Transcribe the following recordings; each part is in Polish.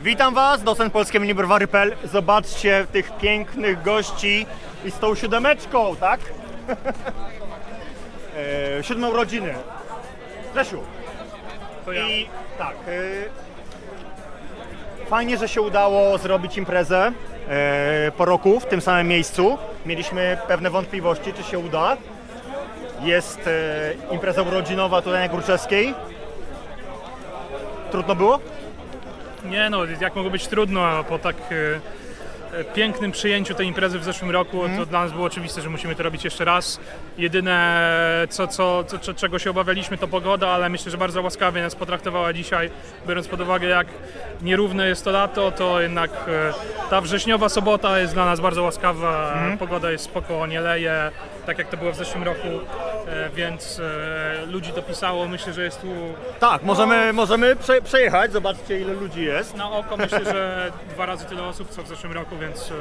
Witam Was, docent Polskie Mini Browary.pl. Zobaczcie tych pięknych gości i z tą siódemeczką, tak? e, siódme urodziny. Grzesiu. To ja. I tak. E, fajnie, że się udało zrobić imprezę e, po roku w tym samym miejscu. Mieliśmy pewne wątpliwości, czy się uda. Jest e, impreza urodzinowa tutaj na Górczewskiej. Trudno było? Nie no, jak mogło być trudno po tak e, e, pięknym przyjęciu tej imprezy w zeszłym roku, to dla nas było oczywiste, że musimy to robić jeszcze raz. Jedyne, co, co, co, czego się obawialiśmy, to pogoda, ale myślę, że bardzo łaskawie nas potraktowała dzisiaj, biorąc pod uwagę, jak nierówne jest to lato, to jednak e, ta wrześniowa sobota jest dla nas bardzo łaskawa, pogoda jest spoko, nie leje, tak jak to było w zeszłym roku, więc e, ludzi dopisało, myślę, że jest tu Tak, możemy, możemy prze, przejechać, zobaczcie ile ludzi jest. Na oko myślę, że dwa razy tyle osób co w zeszłym roku, więc e,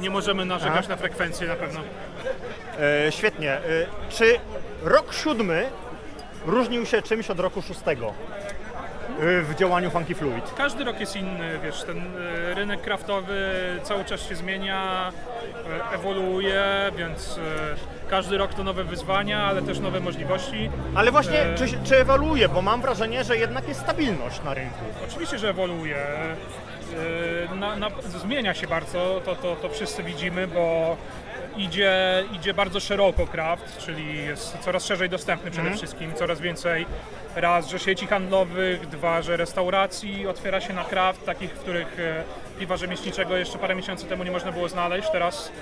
nie możemy narzekać na frekwencję na pewno. E, świetnie. E, czy rok siódmy różnił się czymś od roku szóstego e, w działaniu Funky Fluid? Każdy rok jest inny, wiesz, ten e, rynek kraftowy cały czas się zmienia, e, ewoluuje, więc każdy rok to nowe wyzwania, ale też nowe możliwości. Ale właśnie, E. czy, czy ewoluuje? Bo mam wrażenie, że jednak jest stabilność na rynku. Oczywiście, że ewoluuje. Yy, Na, na, zmienia się bardzo, to, to, to wszyscy widzimy, bo idzie, idzie bardzo szeroko kraft, czyli jest coraz szerzej dostępny przede wszystkim, coraz więcej raz, że sieci handlowych, dwa, że restauracji otwiera się na kraft, takich, w których e, piwa rzemieślniczego jeszcze parę miesięcy temu nie można było znaleźć, teraz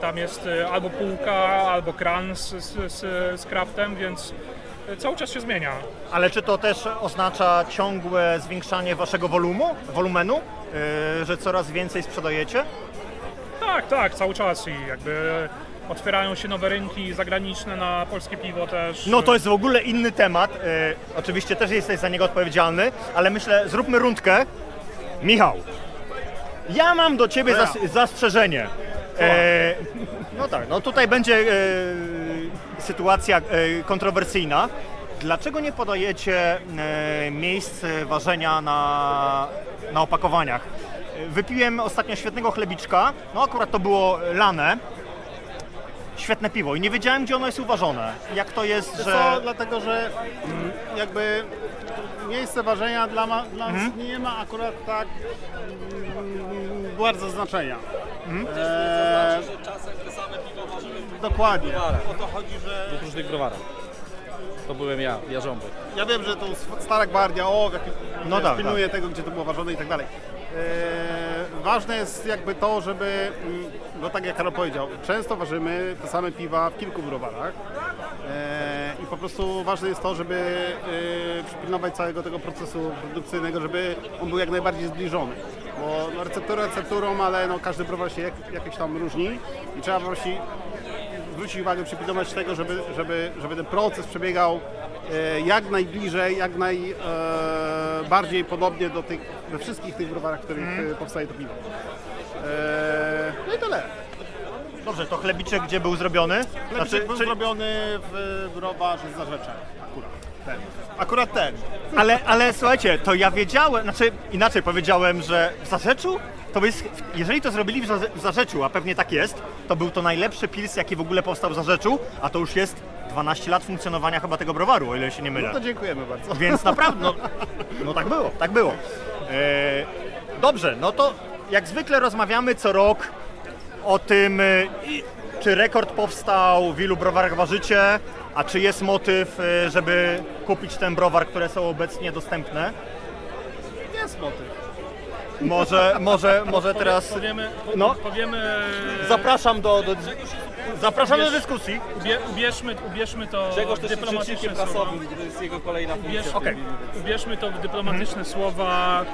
tam jest e, albo półka, albo kran z, z, z, z kraftem, więc e, cały czas się zmienia. Ale czy to też oznacza ciągłe zwiększanie waszego wolumu, wolumenu? E, że coraz więcej sprzedajecie? Tak, tak, cały czas i jakby otwierają się nowe rynki zagraniczne na polskie piwo też. No to jest w ogóle inny temat. E, oczywiście też jesteś za niego odpowiedzialny, ale myślę, zróbmy rundkę. Michał, ja mam do ciebie zas- zastrzeżenie. E, no tak, no tutaj będzie e, sytuacja e, kontrowersyjna. Dlaczego nie podajecie e, miejsc ważenia na, na opakowaniach? Wypiłem ostatnio świetnego chlebiczka, no akurat to było lane. Świetne piwo i nie wiedziałem, gdzie ono jest uważone. Jak to jest, Wiesz że... co, dlatego, że mm, jakby miejsce ważenia dla, ma, dla Mhm. nas nie ma akurat tak mm, bardzo znaczenia. Mhm. Eee, Czasem te same piwo możemy dokładnie. O to chodzi, że w różnych browarach. To byłem ja, Jarząbek. ja wiem, że to stara gwardia, o, w jakim, No no tak, pilnuje tego, gdzie to było ważone i tak dalej. Eee, ważne jest jakby to, żeby, bo tak jak Karol powiedział, często ważymy te same piwa w kilku browarach. Eee, I po prostu ważne jest to, żeby e, przypilnować całego tego procesu produkcyjnego, żeby on był jak najbardziej zbliżony. Bo no, recepturę recepturą, ale no, każdy browar się jak, jakoś tam różni i trzeba właśnie zwrócić uwagę, przypilnować tego, żeby, żeby, żeby ten proces przebiegał e, jak najbliżej, jak najbardziej podobnie do tych, we wszystkich tych browarach, w których e, powstaje to piwo. E, no i tyle. Dobrze, to chlebiczek gdzie był zrobiony? Znaczy, był zrobiony w browarze z Zarzecza. Ten. Akurat ten. Ale, ale słuchajcie, to ja wiedziałem, znaczy inaczej powiedziałem, że w Zarzeczu, to jest, jeżeli to zrobili w Zarze- w Zarzeczu, a pewnie tak jest, to był to najlepszy pils, jaki w ogóle powstał w Zarzeczu, a to już jest 12 lat funkcjonowania chyba tego browaru, o ile się nie mylę. No to dziękujemy bardzo. Więc naprawdę, no, no tak było, tak było. E, dobrze, no to jak zwykle rozmawiamy co rok o tym, e, i- czy rekord powstał, w ilu browarach ważycie, a czy jest motyw, e, żeby kupić ten browar, które są obecnie dostępne. Jest motyw. Może, może, może teraz Powiemy, po, No. powiemy zapraszam do, do, zapraszam do dyskusji. ubie, ubierzmy, ubierzmy to Czegoś w też jest dyplomatyczne rzecznikiem słowa. prasowym, to jest jego kolejna funkcja. Ubierz, w okej. tym filmie. ubierzmy to w dyplomatyczne słowa.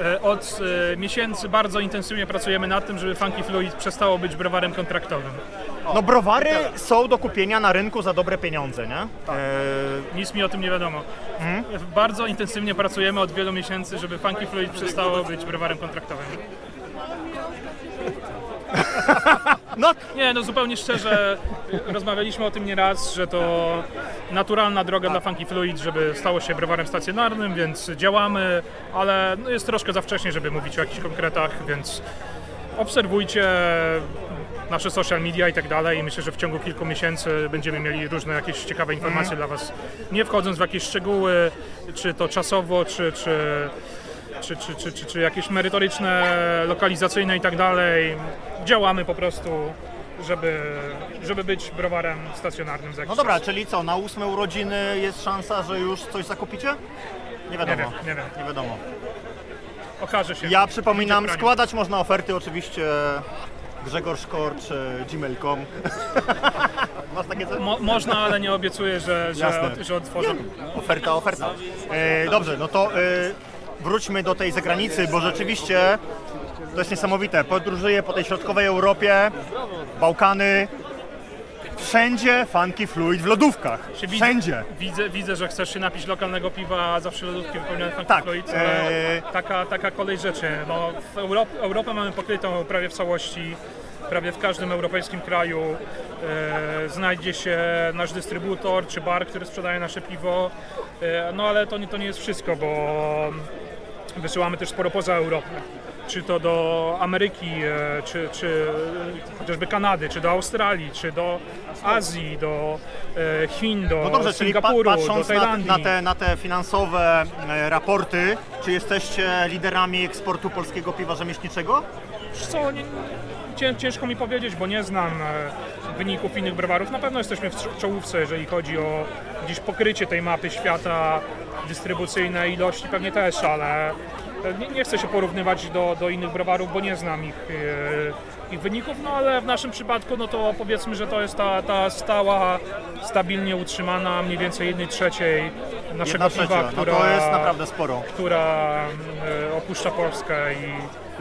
E, Od e, miesięcy bardzo intensywnie pracujemy nad tym, żeby Funky Fluid przestało być browarem kontraktowym. No browary są do kupienia na rynku za dobre pieniądze, nie? E, Nic mi o tym nie wiadomo. Mhm. Bardzo intensywnie pracujemy od wielu miesięcy, żeby Funky Fluid przestało być browarem kontraktowym. No, Nie, no zupełnie szczerze, rozmawialiśmy o tym nieraz, że to naturalna droga dla Funky Fluid, żeby stało się browarem stacjonarnym, więc działamy, ale no jest troszkę za wcześnie, żeby mówić o jakichś konkretach, więc obserwujcie nasze social media i tak dalej. Myślę, że w ciągu kilku miesięcy będziemy mieli różne jakieś ciekawe informacje dla Was, nie wchodząc w jakieś szczegóły, czy to czasowo, czy, czy, czy, czy, czy, czy, czy jakieś merytoryczne, lokalizacyjne i tak dalej. Działamy po prostu, żeby, żeby być browarem stacjonarnym za jakiś no dobra, czas. czyli co, na ósme urodziny jest szansa, że już coś zakupicie? Nie wiadomo. Nie wiem, nie wiem. Nie wiadomo. Okaże się. Ja przypominam, składać można oferty oczywiście Grzegorz Korcz, e, gmail.com. Masz takie coś? Mo, można, ale nie obiecuję, że, że, Jasne. od, że otworzę. Oferta, oferta. E, dobrze, no to e, wróćmy do tej zagranicy, bo rzeczywiście to jest niesamowite. Podróżuję po tej środkowej Europie, Bałkany, wszędzie funky fluid w lodówkach. Czy widzę- Wszędzie. Widzę, widzę, że chcesz się napić lokalnego piwa, a zawsze lodówki wypełnione Funky Tak, Fluid, eee. taka, taka kolej rzeczy. No, w Europ, Europę mamy pokrytą prawie w całości, prawie w każdym europejskim kraju e, znajdzie się nasz dystrybutor czy bar, który sprzedaje nasze piwo, e, no ale to nie, to nie jest wszystko, bo wysyłamy też sporo poza Europę. Czy to do Ameryki, e, czy, czy chociażby Kanady, czy do Australii, czy do Azji, do e, Chin, do No dobrze, czyli pa, Singapuru, do patrząc na, Tajlandii. na, te, na te finansowe e, raporty, czy jesteście liderami eksportu polskiego piwa rzemieślniczego? Wiesz Co, nie, cię- ciężko mi powiedzieć, bo nie znam e, wyników innych browarów. Na pewno jesteśmy w czo- czołówce, jeżeli chodzi o gdzieś pokrycie tej mapy świata, dystrybucyjne ilości pewnie też, ale nie, nie chcę się porównywać do, do innych browarów, bo nie znam ich, e, ich wyników, no ale w naszym przypadku no to powiedzmy, że to jest ta, ta stała, stabilnie utrzymana mniej więcej jednej trzeciej naszego Jedna piwa, trzecia, no która, to jest naprawdę sporo. która e, opuszcza Polskę i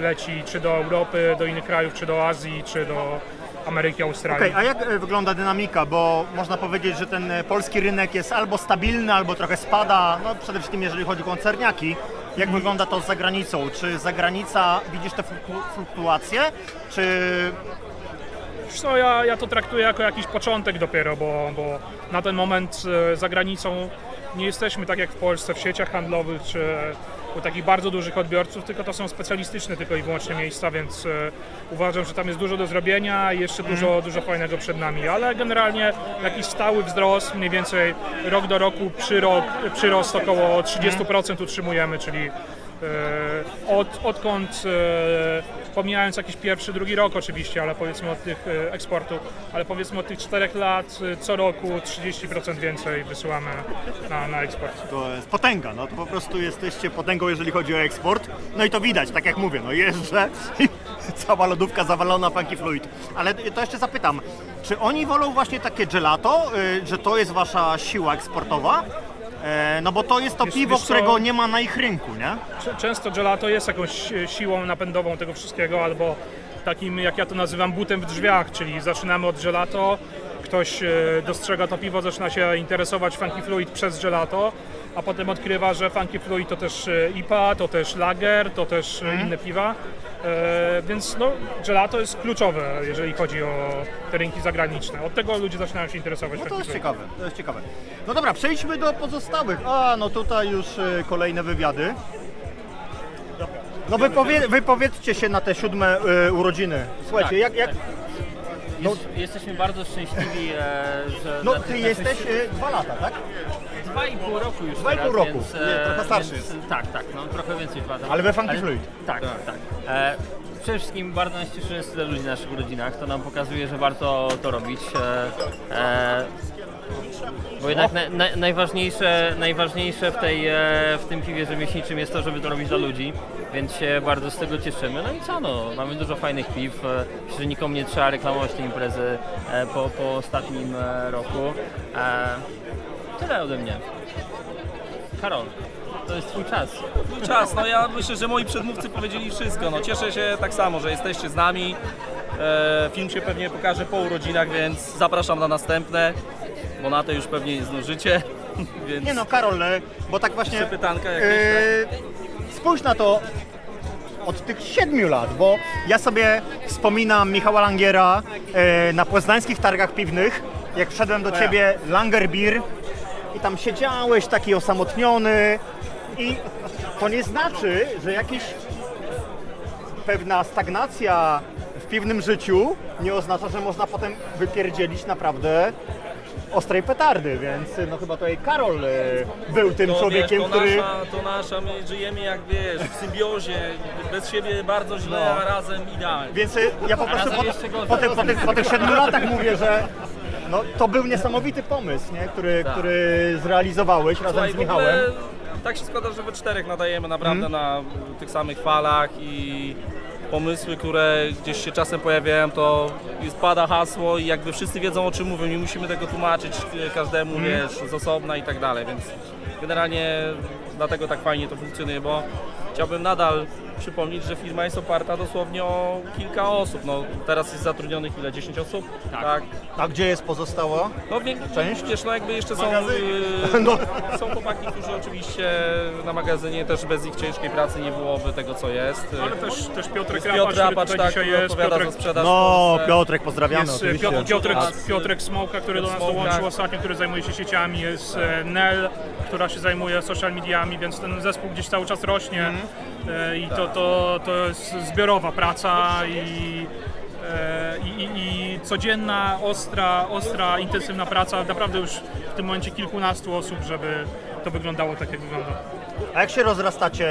leci czy do Europy, do innych krajów, czy do Azji, czy do Ameryki, Australii. Okej, a jak e, wygląda dynamika? Bo można powiedzieć, że ten e, polski rynek jest albo stabilny, albo trochę spada, no przede wszystkim jeżeli chodzi o koncerniaki. Jak wygląda to z zagranicą? Czy zagranica, widzisz te fluktu- fluktuacje? Czy Wiesz co, ja, ja to traktuję jako jakiś początek dopiero, bo, bo na ten moment e, za granicą nie jesteśmy tak jak w Polsce w sieciach handlowych czy u takich bardzo dużych odbiorców, tylko to są specjalistyczne tylko i wyłącznie miejsca, więc e, uważam, że tam jest dużo do zrobienia i jeszcze dużo, dużo fajnego przed nami, ale generalnie jakiś stały wzrost, mniej więcej rok do roku przyrok, przyrost około 30% utrzymujemy, czyli Od, odkąd, e, pomijając jakiś pierwszy, drugi rok oczywiście, ale powiedzmy od tych e, eksportu, ale powiedzmy od tych czterech lat e, co roku 30% więcej wysyłamy na, na eksport. to jest potęga? No to po prostu jesteście potęgą, jeżeli chodzi o eksport. No i to widać, tak jak mówię, no jeżdżę cała lodówka zawalona funky fluid. Ale to jeszcze zapytam, czy oni wolą właśnie takie gelato, y, że to jest wasza siła eksportowa? E, No bo to jest to Wiesz- piwo, wiesz co? którego nie ma na ich rynku, nie? Cze- Często gelato jest jakąś e, siłą napędową tego wszystkiego, albo takim, jak ja to nazywam, butem w drzwiach, czyli zaczynamy od gelato, ktoś e, dostrzega to piwo, zaczyna się interesować Funky Fluid przez gelato, a potem odkrywa, że Funky Fluid to też e, IPA, to też lager, to też e, inne piwa. E, Więc no, gelato jest kluczowe, jeżeli chodzi o te rynki zagraniczne. Od tego ludzie zaczynają się interesować No to jest ciekawe, to jest ciekawe. No dobra, przejdźmy do pozostałych. A, no tutaj już y, kolejne wywiady. No wypowie, wypowiedzcie się na te siódme y, urodziny. Słuchajcie, Tak, jak, jak, Jest, jesteśmy bardzo szczęśliwi, e, że. no na- ty jesteś y, dwa lata, tak? Dwa i pół roku już Dwa i teraz, pół roku. Więc, e, Nie, trochę starszy więc, jest. Tak, tak, no trochę więcej dwa lata. Ale we Funky Fluid. Tak, tak. E, przede wszystkim bardzo nas cieszy, że jest tyle ludzi na naszych urodzinach. To nam pokazuje, że warto to robić. E, e, bo jednak na, na, najważniejsze, najważniejsze w, tej, e, w tym piwie rzemieślniczym jest to, żeby to robić dla ludzi, więc się bardzo z tego cieszymy. No i co no, mamy dużo fajnych piw, e, myślę, że nikomu nie trzeba reklamować tej imprezy e, po, po ostatnim e, roku. E, tyle ode mnie. Karol, to jest twój czas. Czas, no ja myślę, że moi przedmówcy powiedzieli wszystko. No cieszę się tak samo, że jesteście z nami. E, film się pewnie pokaże po urodzinach, więc zapraszam na następne, bo na te już pewnie nie zdążycie. Więc Nie no, Karol, y, bo tak właśnie... Jeszcze pytanka jakieś, y, Spójrz na to, od tych siedmiu lat, bo ja sobie wspominam Michała Langiera e, na poznańskich targach piwnych, jak wszedłem do ciebie Langer Beer i tam siedziałeś taki osamotniony i to nie znaczy, że jakiś pewna stagnacja w piwnym życiu nie oznacza, że można potem wypierdzielić naprawdę ostrej petardy, więc no chyba tutaj Karol e, był tym To, człowiekiem, wiesz, to który... Nasza, to nasza, my żyjemy jak wiesz, w symbiozie, bez siebie bardzo źle, No. a razem idealnie. Więc e, ja po prostu po, jeszcze gorzej. po, tych, po, tych, po tych siedmiu latach mówię, że no, to był niesamowity pomysł, nie? Który, Tak. który zrealizowałeś razem Słuchaj, z w ogóle Michałem. tak się składa, że we czterech nadajemy naprawdę Mhm. na tych samych falach i pomysły, które gdzieś się czasem pojawiają, to jest, pada hasło i jakby wszyscy wiedzą o czym mówią, nie musimy tego tłumaczyć e, każdemu, Mhm. wiesz, z osobna i tak dalej, więc generalnie dlatego tak fajnie to funkcjonuje, bo chciałbym nadal przypomnieć, że firma jest oparta dosłownie o kilka osób, no teraz jest zatrudnionych ile, 10 osób? Tak. A gdzie jest pozostała? No wie, Część? wiesz, no jakby jeszcze są, yy, No. są chłopaki, którzy oczywiście na magazynie też bez ich ciężkiej pracy nie byłoby tego co jest. Ale też, też Piotrek Jest Rapacz, Piotr który Rapacz, tutaj tak, dzisiaj który jest. odpowiada Piotrek, za sprzedaż w No, Polsce. Piotrek, pozdrawiamy jest oczywiście. Piotr, Piotrek, A- Piotrek Smołka, który do nas Smołka. dołączył ostatnio, który zajmuje się sieciami, jest e, Nel, która się zajmuje social mediami, więc ten zespół gdzieś cały czas rośnie E, i to, to, to jest zbiorowa praca i, e, i, i, i codzienna, ostra, ostra, intensywna praca, naprawdę już w tym momencie kilkunastu osób, żeby to wyglądało tak, jak wygląda. A jak się rozrastacie,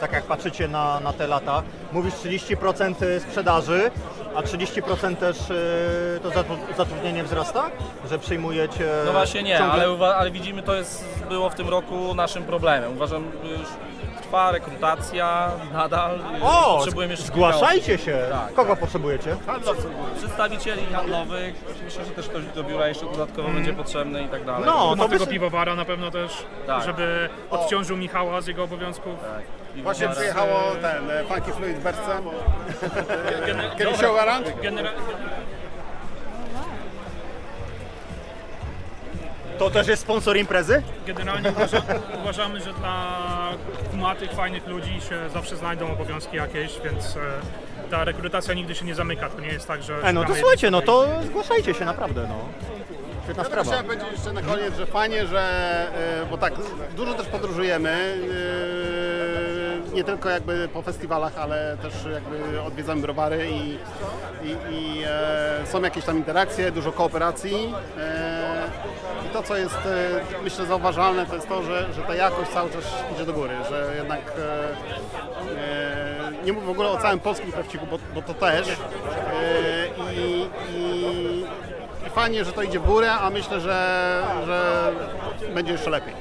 tak jak patrzycie na, na te lata, mówisz 30% sprzedaży, a 30% też y, to zatru- zatrudnienie wzrasta? Że przyjmujecie No właśnie nie, ciągle- ale, uwa- ale widzimy to jest, było w tym roku naszym problemem. Uważam, że już trwa rekrutacja nadal. O, Potrzebujemy jeszcze kilka zgłaszajcie się! Tak, Kogo potrzebujecie? osób. Przedstawicieli handlowych. Myślę, że też ktoś do biura jeszcze dodatkowo będzie potrzebny i tak dalej. No, Ma to tego by... piwowara na pewno też, Tak. żeby odciążył Michała z jego obowiązków. Właśnie przyjechało ten e, Funky Fluid. Gener- Can you show around? To też jest sponsor imprezy? Generalnie uważa, uważamy, że dla kumatych, fajnych ludzi się zawsze znajdą obowiązki jakieś, więc e, ta rekrutacja nigdy się nie zamyka. To nie jest tak, że. E, no to słuchajcie, no jednej- to zgłaszajcie się naprawdę, no. Świetna Ja sprawa. chciałem powiedzieć jeszcze na koniec, że fajnie, że, e, bo tak, dużo też podróżujemy, e, nie tylko jakby po festiwalach, ale też jakby odwiedzamy browary i, i, i e, są jakieś tam interakcje, dużo kooperacji. E, I to, co jest e, myślę zauważalne, to jest to, że, że ta jakość cały czas idzie do góry, że jednak e, e, nie mówię w ogóle o całym polskim prawciku, bo, bo to też. E, i, i fajnie, że to idzie w górę, a myślę, że, że będzie jeszcze lepiej.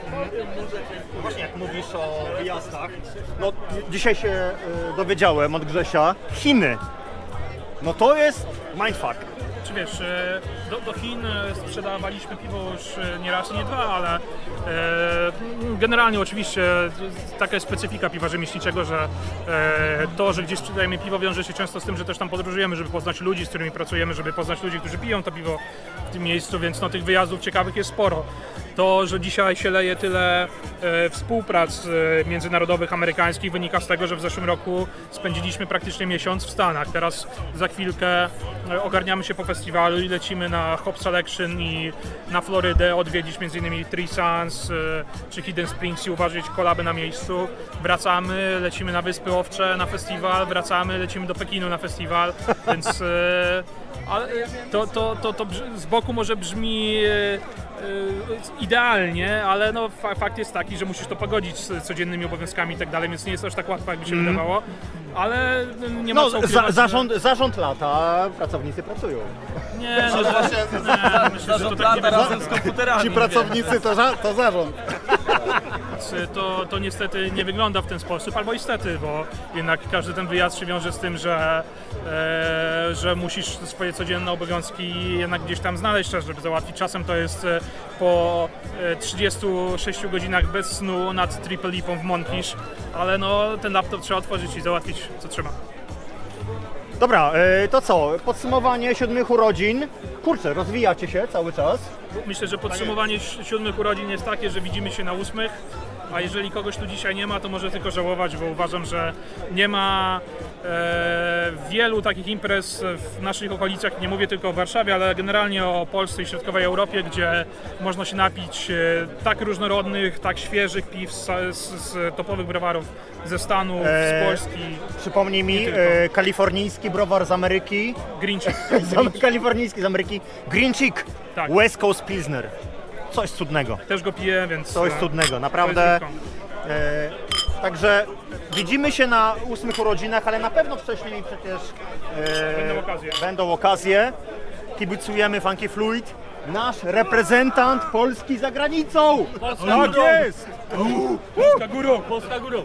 Właśnie jak mówisz o wyjazdach, no dzisiaj się y, dowiedziałem od Grzesia, Chiny. No to jest mindfuck. Czy wiesz, e, do, do Chin e, sprzedawaliśmy piwo już e, nie raz nie dwa, ale generalnie oczywiście taka jest specyfika piwa rzemieślniczego, że to, że gdzieś sprzedajemy piwo wiąże się często z tym, że też tam podróżujemy, żeby poznać ludzi, z którymi pracujemy, żeby poznać ludzi, którzy piją to piwo w tym miejscu, więc no, tych wyjazdów ciekawych jest sporo. To, że dzisiaj się leje tyle e, współprac e, międzynarodowych, amerykańskich wynika z tego, że w zeszłym roku spędziliśmy praktycznie miesiąc w Stanach. Teraz za chwilkę e, ogarniamy się po festiwalu i lecimy na Hop Selection i na Florydę odwiedzić m.in. Three Suns czy Hidden Springs i uważać kolaby na miejscu. Wracamy, lecimy na Wyspy Owcze na festiwal, wracamy, lecimy do Pekinu na festiwal, więc ale to, to, to, to brz- z boku może brzmi e, e, idealnie, ale no, fa fakt jest taki, że musisz to pogodzić z codziennymi obowiązkami i tak dalej, więc nie jest aż tak łatwo, jakby się wydawało, ale nie ma No, co za, ukrywać, zarząd, zarząd lata, pracownicy pracują. Nie, no, nie, myślę, że to Zarząd tak nie lata razem z komputerami. Ci pracownicy to, to zarząd. Więc To, to niestety nie wygląda w ten sposób, albo istety, bo jednak każdy ten wyjazd się wiąże z tym, że, e, że musisz swoje codzienne obowiązki jednak gdzieś tam znaleźć czas, żeby załatwić. Czasem to jest e, po e, 36 godzinach bez snu nad Triple Lipą w Monkish, ale no ten laptop trzeba otworzyć i załatwić co trzeba. Dobra, y, to co? Podsumowanie siódmych urodzin. Kurczę, rozwijacie się cały czas. Myślę, że podsumowanie si- siódmych urodzin jest takie, że widzimy się na ósmych a jeżeli kogoś tu dzisiaj nie ma, to może tylko żałować, bo uważam, że nie ma e, wielu takich imprez w naszych okolicach, nie mówię tylko o Warszawie, ale generalnie o Polsce i środkowej Europie, gdzie można się napić e, tak różnorodnych, tak świeżych piw z, z, z topowych browarów ze Stanów, z Eee, Polski, Przypomnij mi, e, kalifornijski browar z Ameryki, Greenchik. kalifornijski z Ameryki, Green Chick, Tak. West Coast Pilsner. Coś cudnego, Też go piję, więc... coś e, cudnego, naprawdę. E, także widzimy się na ósmych urodzinach, ale na pewno wcześniej przecież e, Będą okazje. będą okazje. Kibicujemy Funky Fluid. Nasz reprezentant Polski za granicą! Polska Tak jest! Polska górą! Polska górą!